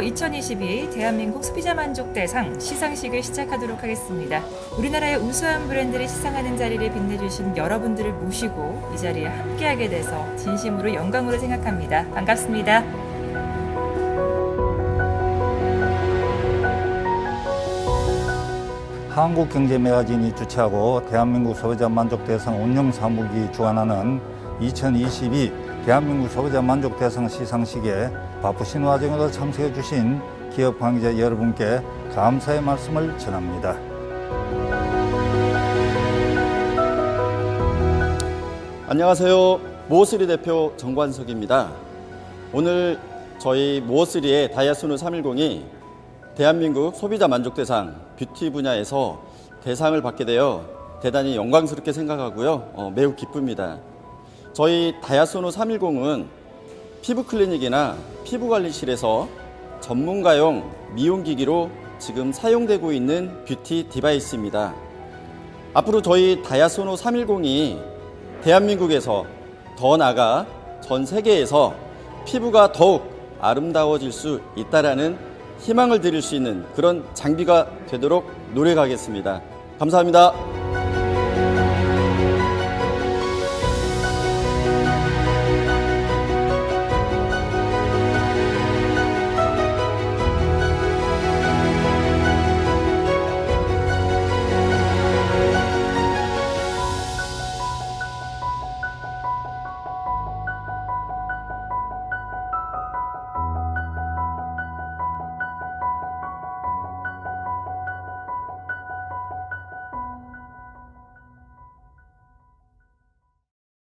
2022 대한민국 소비자 만족 대상 시상식을 시작하도록 하겠습니다. 우리나라의 우수한 브랜드를 시상하는 자리를 빛내주신 여러분들을 모시고 이 자리에 함께하게 돼서 진심으로 영광으로 생각합니다. 반갑습니다. 한국경제매거진이 주최하고 대한민국 소비자 만족 대상 운영 사무국이 주관하는 2022 대한민국 소비자 만족 대상 시상식에 바쁘신 와중에도 참석해 주신 기업 관계자 여러분께 감사의 말씀을 전합니다. 안녕하세요. 모어스리 대표 정관석입니다. 오늘 저희 모어스리의 다이아소노 310이 대한민국 소비자 만족 대상 뷰티 분야에서 대상을 받게 되어 대단히 영광스럽게 생각하고요. 어, 매우 기쁩니다. 저희 다이아소노 310은 피부 클리닉이나 피부 관리실에서 전문가용 미용기기로 지금 사용되고 있는 뷰티 디바이스입니다. 앞으로 저희 다이아소노 310이 대한민국에서 더 나아가 전 세계에서 피부가 더욱 아름다워질 수 있다라는 희망을 드릴 수 있는 그런 장비가 되도록 노력하겠습니다. 감사합니다.